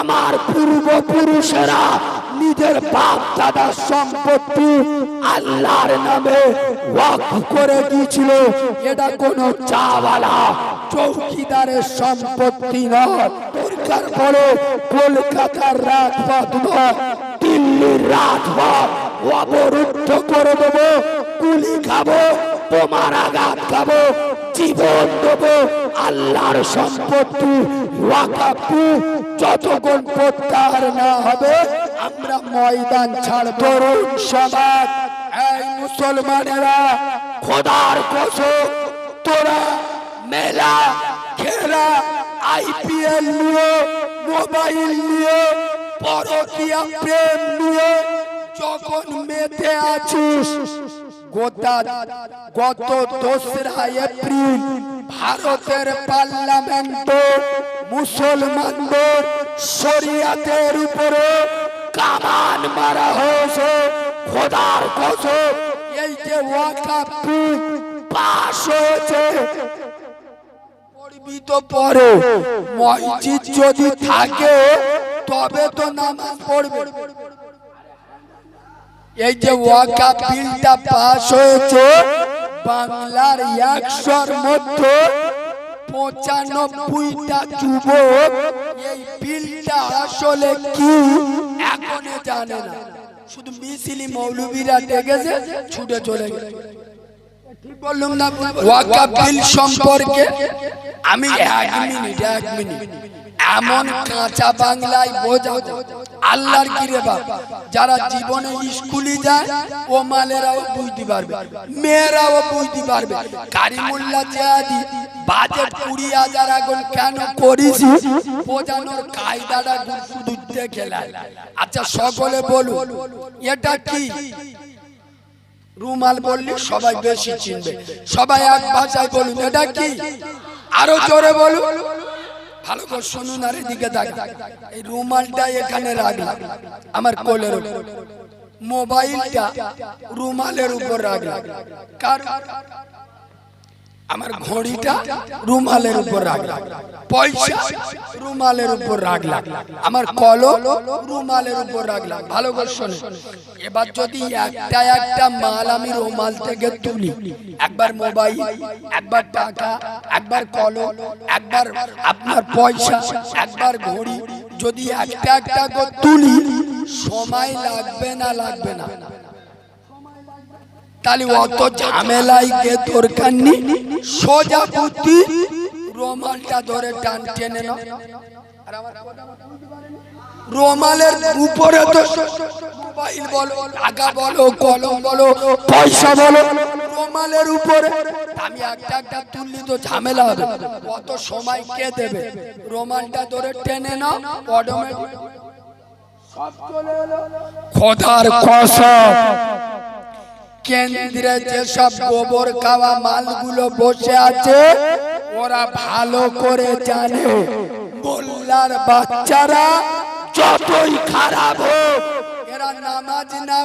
আমার পূর্বপুরুষেরা, নিজের বাপ দাদার সম্পত্তি আল্লাহর নামে ওয়াকফ করে দিয়েছিল। এটা কোনো চাওয়ালা চৌকিদারের সম্পত্তি নয়। দরকার পড়ে কলকাতার রাজপথ নয়। দিল্লির রাজপথ অবরুদ্ধ করে দেবো, গুলি খাব তোমার আঘাত খাব, জীবন দেবো। আল্লাহর সম্পত্তি ওয়াকাপু যতক্ষণ প্রত্যাহার না হবে, আমরা ময়দান ছাড় তরুণ সমাজ, এই মুসলমানেরা খোদার কসম, তোরা মেলা, খেলা, আইপিএল নিয়ে মোবাইল নিয়ে পরকিয়া প্রেম নিয়ে যখন মেতে আছিস, গোটা গত দোসরা এপ্রিল ভারতের পার্লামেন্ট, মুসলমানদের শরিয়াতের উপরে কামান মারা হয়েছে, খোদার কসম, এই যে ওয়াকাফ পাশ হয়েছে। পড়বি তো পরে মসজিদ যদি থাকে, তবে তো নামাজ পড়বে। এই যে ওয়াকা বিলটা পাস হয়েছে বাংলার একশোর মধ্যে পঁচানব্বইটা যুবক এই বিলটা আসলে কি এখনও জানে না। শুধু মিছিলি মৌলবীরা ডেকেছে ছুটে চলে গেছে। আমি এক মিনিট এক মিনিট। এমন কাঁচা বাংলায় বোঝাবো। আল্লাহর কি রে বাপ যারা জীবনে স্কুলে যায় ও মালেরাও বুঝতে পারবে মেয়েরাও বুঝতে পারবে। কারিমুল্লাহ জিয়াদি বাজেট কুড়ি হাজার এখন কেন করেছি? বোঝানোর কায়দাটা শুধু দেখে। আচ্ছা সকলে বলুন এটা কি? রুমাল বললে সবাই বেশি চিনবে। সবাই এক ভাষায় বলুন এটা কি? আরও জোরে বলুন। ভালো করে শুনুন আর এদিকে দেখ এই রুমালটা এখানে রাখলাম। আমার কোলের উপর। মোবাইলটা রুমালের উপর রাখলাম। কার আমার ঘড়িটা রুমালের উপর রাখলাম। পয়সা রুমালের উপর রাখলাম। আমার কলম রুমালের উপর রাখলাম। ভালো করে এবার যদি একটা একটা মাল আমি রুমাল থেকে তুলি, একবার মোবাইল, একবার টাকা, একবার কলম একবার আপনার পয়সা, একবার ঘড়ি, যদি একটা একটা তুলি, সময় লাগবে না লাগবে না। তাহলে অত ঝামেলাই কে দরকার নেই। সোজা বুদ্ধি, রোমালটা ধরে টান টেনে নাও। রোমালের উপরে তো মোবাইল বলো, টাকা বলো, কলম বলো, পয়সা বলো, রোমালের উপরে। আমি একটা একটা তুললি তো ঝামেলা হবে। কত সময় কে দেবে? রোমালটা ধরে টেনে নাও অটোমেটিক খোদার কসম। কেন্দ্রে যেসব গোবর খাওয়া মালগুলো বসে আছে, ওরা ভালো করে জানে। মোল্লার বাচ্চারা যতই খারাপ হোক, এরা না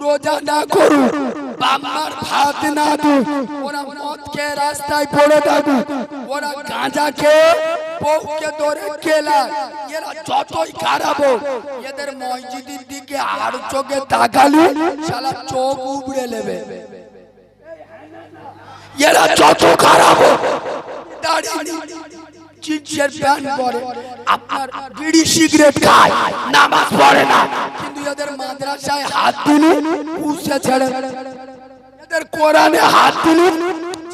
রোজা না ভাত না ওরা রাস্তায় পড়ে থাকুক, ওরা গাঁজা খেয়ে বউকে ধরে খেলা। এরা যতই খারাপ এদের মসজিদের দিকে আর চোখে তাকালি শালা চোখ উবড়ে নেবে। এরা যত খারাপ বিড়ি কিন্তু মাদ্রাসায় হাত এদের কোরআনে হাত দিলে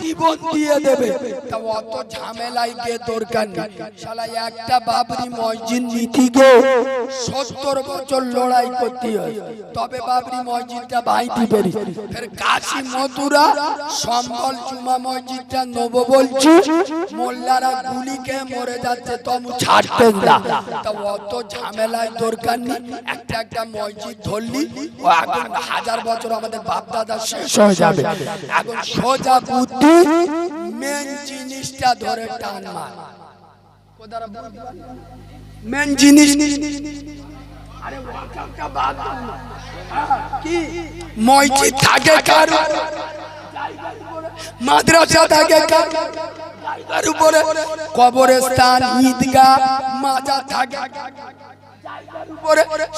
জীবন দিয়ে দেবে। তা অত ঝামেলাই কে দরকার নেই। শালা একটা বাবরি মসজিদ নীতিকে সত্তর বছর লড়াই করতে হয়। তবে বাবরি মসজিদটা ভাইতে পারি। ফের কাশি মথুরা সম্বল চুমা মসজিদটা নব বলছি। মোল্লারা গুলিকে মরে যাচ্ছে তবু ছাড়তেন না। তা অত ঝামেলায় দরকার নেই। একটা একটা মসজিদ ধরলি ও এখন হাজার বছর আমাদের বাপ দাদা শেষ হয়ে যাবে এখন সোজা বুদ্ধি মেন জিনিসটা ধরে টান মার। মেন জিনিস আরে ওয়াকাফটা বাদ না। কি? মসজিদ থাকে কার? মাদ্রাসা থাকে কার? জায়গার উপরে। কবরস্থান, ঈদগাহ, মাজার থাকে।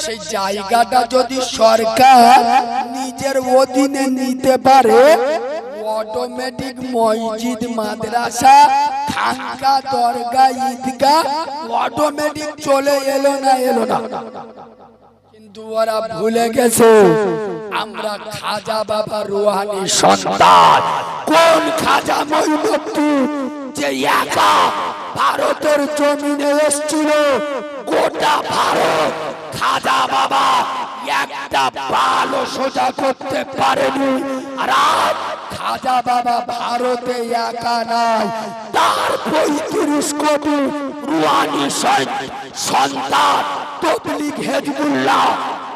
সেই জায়গাটা যদি সরকার নিজের অধীনে নিতে পারে অটোমেটিক মসজিদ, মাদ্রাসা, খানকা দরগা ঈদগা অটোমেটিক চলে এলো না এলো না। কিন্তু ওরা ভুলে গেছে, আমরা খাজা বাবা রুহানি সন্তান। কোন খাজা মহিমুদ্দিন যে একা ভারতের জমিনে এসছিল? গোটা ভারত খাজা বাবা একটা ভালো সোজা করতে পারেনি। আর আজ বাবা ভারতে একা নাই। তার পঁয়ত্রিশ কোটি সন- সন্তান তবলিগ হেজবুল্লাহ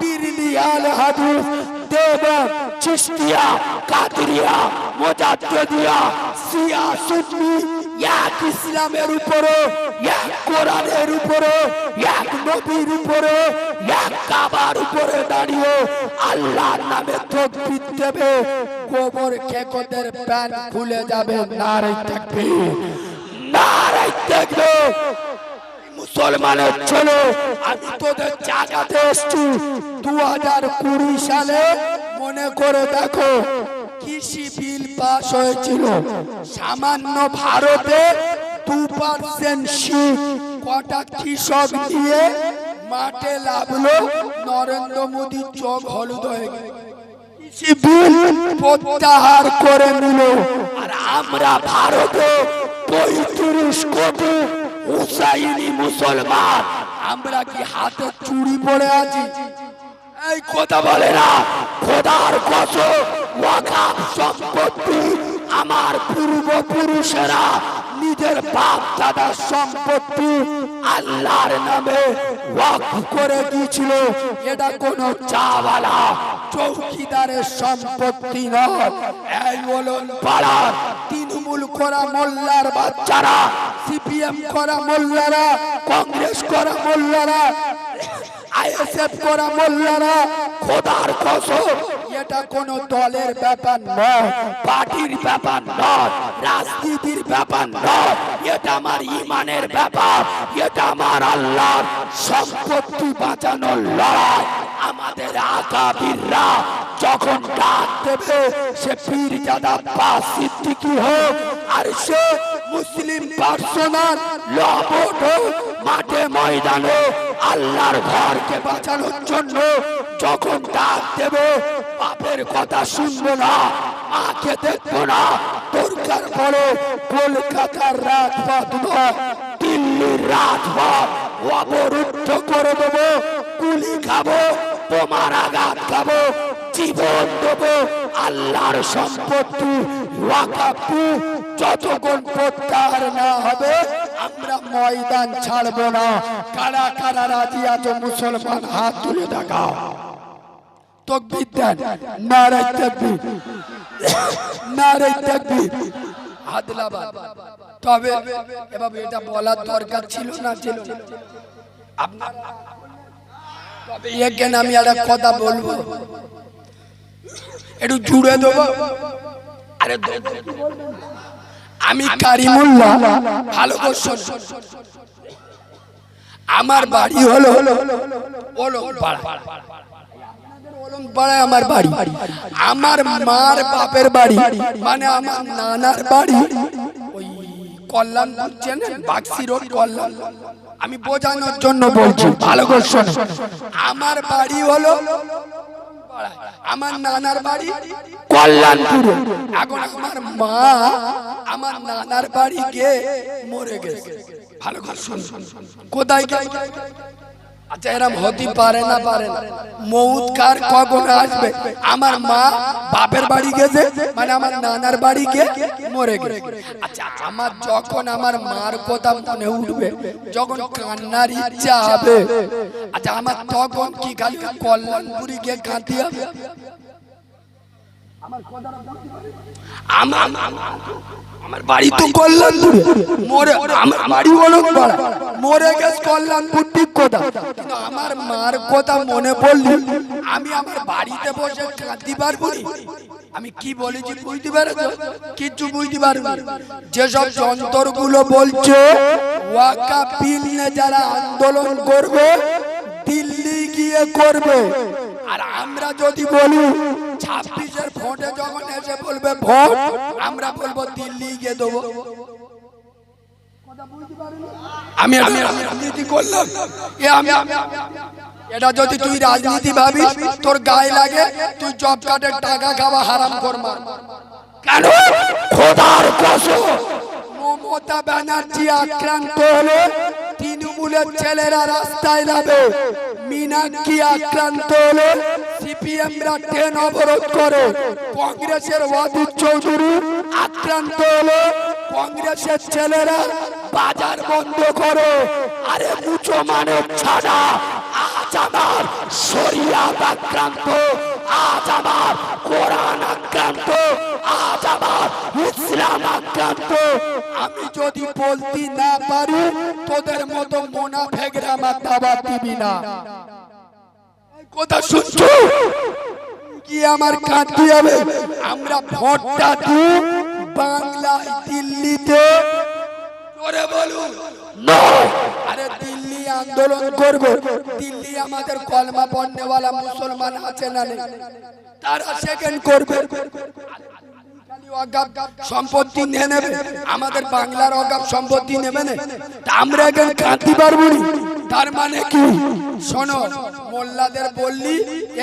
বিরলি আল হাদিস দেবন চিশতিয়া, কাদরিয়া, মোজাদ্দেদিয়া, শিয়া সুন্নি, এক ইসলামের উপরে এক কোরআনের উপরে, এক নবীর উপরে, এক কাবার উপরে দাঁড়িয়ে আল্লাহর নামে তকবীর দেবে। গোবর কেকদের প্যান খুলে যাবে নারে তাকবীর। নারে তাকবীর। মুসলমানের ছেলে, আমি তোদের জাগাতে এসছি। দু হাজার কুড়ি সালে মনে করে দেখো, কৃষি বিল পাস হয়েছিল। সামান্য ভারতে মাঠে লাভলো নরেন্দ্র মোদী চোখ হলুদ হয়ে গেল। প্রত্যাহার করে নিল। আর আমরা ভারতে পঁয়ত্রিশ কোটি হুসাইনি মুসলমান। আমরা কি হাতে চুরি পড়ে আছি? এই কথা বলে না। খোদার কসম ওয়াকাফ সম্পত্তি আমার পূর্বপুরুষেরা নিজের বাপ দাদার সম্পত্তি আল্লাহর নামে ওয়াকফ করে দিয়েছিল। এটা কোনো চাওয়ালা চৌকিদারের সম্পত্তি নয়। এই হলো পাড়ার তৃণমূল করা মোল্লার বাচ্চারা, সিপিএম করা মোল্লারা, কংগ্রেস করা মোল্লারা, আইএসএফ করা মোল্লারা, খোদার কসম। এটা কোনো দলের ব্যাপার নয়, পার্টির ব্যাপার নয়, রাজনীতির ব্যাপার নয়। এটা আমার ইমানের ব্যাপার, এটা আমার আল্লাহর সম্পত্তি বাঁচানোর লড়াই। আমাদের আকাবিররা যখন ডাক দেবে, সে পীর জাদা বা সিদ্দিকি হোক আর সে মুসলিম পার্সোনাল লবট মাঠে ময়দানে আল্লাহর ঘরকে বাঁচানোর জন্য যখন ডাক দেবে বাপের কথা শুনব না মাকে দেখব না, দরকার পড়ে কলকাতার বাঁধব দিল্লির বাঁধ অবরুদ্ধ করে দেবো, গুলি খাব তোমার আঘাত খাব, জীবন দেবো। আল্লাহর সম্পত্তি ওয়াকাফি, যতক্ষণ প্রত্যাহার না হবে, আমরা ময়দান ছাড়বো না। কারা কারা রাজি আছো, মুসলমান হাত তুলে দেখাও। তকবির দেন নারাই তকবির নারাই তকবির তবে এটা বলার দরকার ছিল না ছিল আপনার তবে এখানে আমি একটা কথা বলব একটু জুড়ে দেবো আরে? আমি কারিমুল্লাহ ভালো করে শোন। আমার বাড়ি হলো ওলম পাড়া পাড়ায় আমার বাড়ি। আমার মার বাপের বাড়ি মানে আমার নানার বাড়ি। ওই কল্যাণপুর চেনেন বাক্সি রোড কল্যাণ। আমি বোঝানোর জন্য বলছি ভালো করে শোনো। আমার বাড়ি হলো আমার নানার বাড়ি। কল্যাণপুরে। এখন আমার মা আমার নানার বাড়ি গিয়ে মরে গেছে। ভালো করে শোন। কোথায় গেছে? হতে পারে না পারে না। মৌত কখন আসবে? আমার মা বাপের বাড়ি মানে আচ্ছা আমার মার কথা মনে উঠবে, যখন কান্নার আচ্ছা আমার তখন কি খালি কল্যাণপুরি গিয়ে কাঁদি হবে? আমার বাড়ি তো কল্যাণপুরে। মরে আমার বাড়ি হলো পাড়া মরে গেছে কল্যাণপুর ঠিক কথা। কিন্তু আমার মার কথা মনে পড়লি। আমি আমার বাড়িতে বসে কাঁদতে পারব? আমি কি বলেছি বুঝতে পেরেছ? কিচ্ছু বুঝতে পারবে যেসব যন্ত্রগুলো বলছে ওয়াকা বিল নিয়ে যারা আন্দোলন করবে দিল্লি গিয়ে করবে। আর আমরা যদি বলি ছাব্বিশের ভোটে যখন এসে বলবে ভোট আমরা বলব দিল্লি গিয়ে দেবো। আমি আমি রাজনীতি করলাম। এ আমি এটা যদি তুই রাজনীতি ভাবিস তোর গায়ে লাগে তুই জব কার্ডের টাকা খাওয়া হারাম করমা কেন? খোদার কসম। মমতা ব্যানার্জি আক্রান্ত হলে তৃণমূলের ছেলেরা রাস্তায় নামে। মীনাক্ষী আক্রান্ত হলে সিপিএমরা ট্রেন অবরোধ করে। কংগ্রেসের ওয়াদুদ চৌধুরী আক্রান্ত হলে। কংগ্রেসের ছেলেরা বাজার বন্ধ করো। আরে মুচো মানব ছাড়া, আজ আমার শরিয়াত আক্রান্ত, আজ আমার কোরআন আক্রান্ত, আজ আমার ইসলাম আক্রান্ত। আমি যদি বলতে না পারি, তোদের মতো মোনাফেকরা আমার দাবা দিবি না। কথা শুনছো? কি আমার কাঁদতে হবে আমরা ভোটটা দিই বাংলায় দিল্লিতে। জোরে বলুন আরে দিল্লি আন্দোলন করবে। দিল্লি আমাদের কলমা পড়নেওয়ালা মুসলমান আছে না নেই? তারা সেকেন্ড করবে। সম্পত্তি নিয়ে নেবে। আমাদের বাংলার অগাপ সম্পত্তি নেবে না। আমরা এখানে কাঁদতে পারব তার মানে কি? শোনো। মোল্লাদের বললি,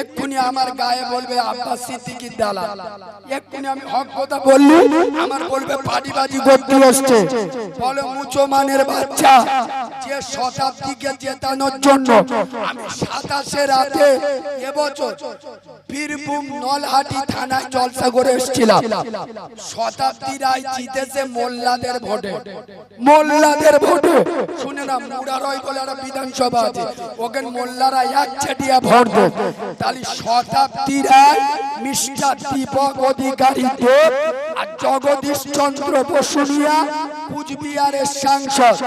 এক্ষুনি আমার গায়ে বলবে আব্বাস সিদ্দিকির দালাল। এক্ষুনি আমি হক কথা বললি, আমার বলবে পাটিবাজি করতে আসছে বলো মুসলমানের বাচ্চা, যে শতাব্দীকে জেতানোর জন্য আমি সাতাশে রাতে এবছর বীরভূম নলহাটি থানায় জলসা করে এসেছিলাম। শতাব্দী রায় জিতেছে মোল্লাদের ভোটে। মোল্লাদের ভোটে। শুনে না মুরারয় বলে একটা বিধানসভা আছে। ওখানে মোল্লারা এক ভোট দেয় তাহলে শতাব্দী রায় মিস্টার দীপক অধিকারী দেব আর জগদীশ চন্দ্র বসুনিয়া কুচবিহারের সাংসদ,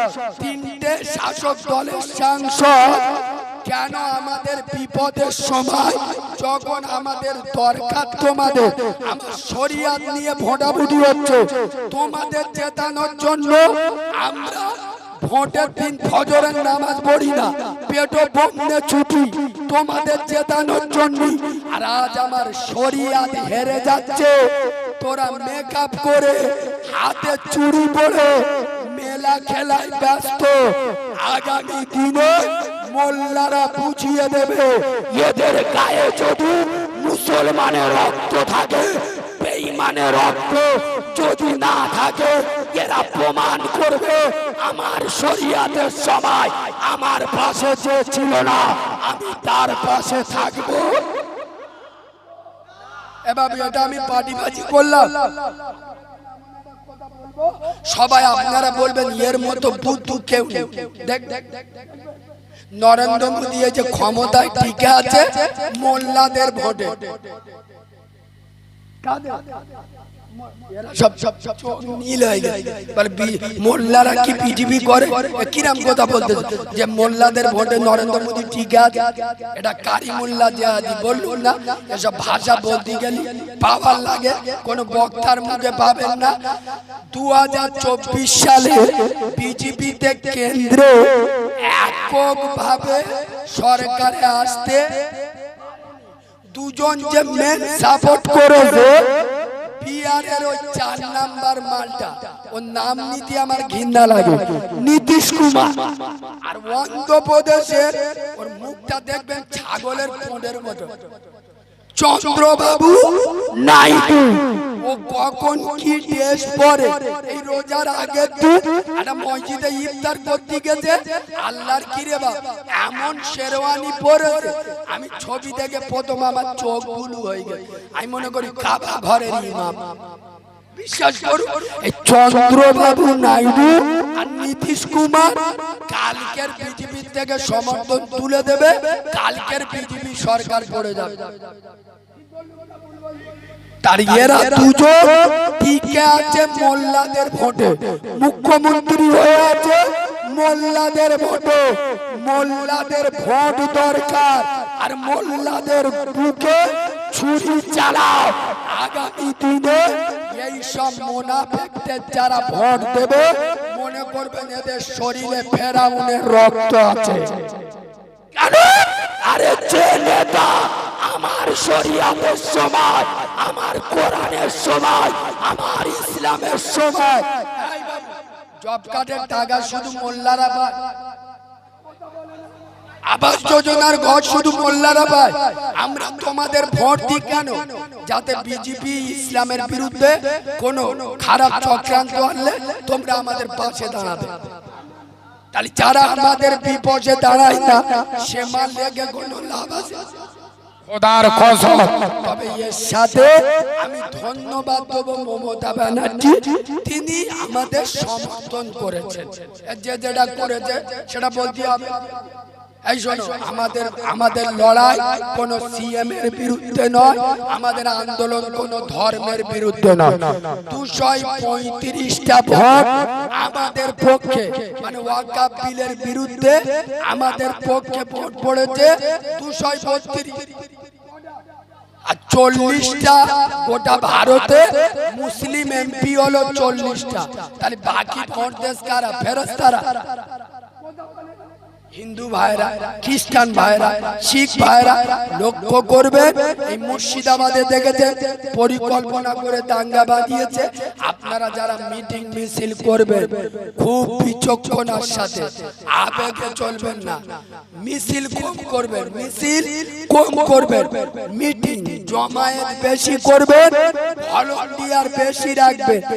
তিনটে শাসক দলের সাংসদ। কেন আমাদের বিপদের সময় যখন আমাদের দরকার তোমাদের? আমার শরিয়াত নিয়ে ভোটাভুটি হচ্ছে। তোমাদের চেতানোর জন্য আমরা ভোটের দিন ফজরের নামাজ পড়ি না পেটো বমনে ছুটি, তোমাদের জেতানোর জন্য। আর আজ আমার শরিয়াত হেরে যাচ্ছে, তোরা মেকআপ করে, হাতে চুড়ি পরে মেলা খেলায় ব্যস্ত। আগামী দিনে মোল্লারা বুঝিয়ে দেবে, এদের গায়ে যদি মুসলমানের রক্ত থাকে, বেঈমানের রক্ত যদি না থাকে এরা প্রমাণ করবে। আমার শরিয়াতের সময় আমার পাশে যে ছিল না, আমি তার পাশে থাকব। এবার এটা আমি পাটিবাজি করলাম। সবাই আপনারা বলবেন, এর মতো বুদ্ধু কেউ দেখ দেখ। নরেন্দ্র মোদী যে ক্ষমতায় টিকে আছে, মোল্লাদের ভোটে। সব সব গেছে। মোল্লারা কি করে? কথা যে মোল্লাদের নরেন্দ্র মোদী কারি মোল্লা না ভাষা কোন বক্তার মুখে পাবেন না। দু হাজার চব্বিশ সালে বিজেপিতে কেন্দ্রে এককভাবে সরকারে আসতে দুজন যে মেন সাপোর্ট করেছে বিহারের ওই চার নাম্বার মালটা। ওর নাম নীতি আমার ঘৃণা লাগে। নীতিশ কুমার। আর অন্ধ্রপ্রদেশের ওর মুখটা দেখবেন ছাগলের পোঁডের মতো। চন্দ্রবাবু? নাইডু ও কখন কি ড্রেস পরে? এই রোজার আগে একটা মসজিদে ইফতার করতে গেছে। আল্লাহর কি রে বাবা এমন শেরওয়ানি পরেছে। আমি ছবি দেখে প্রথম আমার চোখগুলো হয়ে গেছে। আমি মনে করি কাবা ঘরের ইমাম। বিশ্বাস করুন এই চন্দ্রবাবু নাইডু আর নীতিশ কুমার কালকের বিজেপি থেকে সমর্থন তুলে দেবে কালকের বিজেপি সরকার পড়ে যাবে। তার এরা দুজন টিকে আছে মোল্লাদের ভোটে। মুখ্যমন্ত্রী হয়ে আছে মোল্লাদের ভোটে। মোল্লাদের ভোট দরকার আর মোল্লাদের বুকে ছুরি চালাও। আগামী দিনে এই সব মোনাফেকদের যারা ভোট দেবে, মনে করবেন এদের শরীরে ফেরাউনের রক্ত আছে। কেন? আরে যে নেতা আমার শরিয়াতের সময়, আমার কোরআনের সময়, আমার ইসলামের সময়। জব কার্ডের টাকা শুধু মোল্লারা পায়। আবাস যোজনার ঘর শুধু মোল্লারা পায়। আমরা তোমাদের ভোট দিই কেন? যাতে বিজেপি ইসলামের বিরুদ্ধে কোনো খারাপ চক্রান্ত আনলে তোমরা আমাদের পাশে দাঁড়াবে। তাহলে যারা আমাদের বিপদে দাঁড়ায় না সে মাল লেগে কোনো লাভ আছে? খোদার কসম। তবে এর সাথে আমি ধন্যবাদ দেবো মমতা ব্যানার্জি। তিনি আমাদের সমর্থন করেছেন। যে যেটা করেছে সেটা বলতে হবে। এই শোনো আমাদের আমাদের লড়াই কোন সিএম এর বিরুদ্ধে নয় আমাদের আন্দোলন কোন ধর্মের বিরুদ্ধে নয়। দুশো পঁয়ত্রিশটা ভোট আমাদের পক্ষে মানে ওয়াকাপ বিলের বিরুদ্ধে আমাদের পক্ষে ভোট পড়েছে দুশো বত্রিশ আর চল্লিশটা গোটা ভারতে মুসলিম এমপি হলো চল্লিশটা। তাহলে বাকি ভোট দেশ কারা? ফেরস্তারা। হিন্দু ভাইরা, খ্রিস্টান ভাইরা, শিখ ভাইরা লক্ষ্য করবে, এই মুর্শিদাবাদে দেখেছে, পরিকল্পনা করে দাঙ্গা বাঁধিয়েছে। আপনারা যারা মিটিং মিছিল করবেন খুব বিচক্ষণার সাথে, আবেগে চলবেন না। মিছিল কম করবেন মিছিল কম করবেন মিটিং জমায়েত বেশি করবেন ভলান্টিয়ার বেশি রাখবেন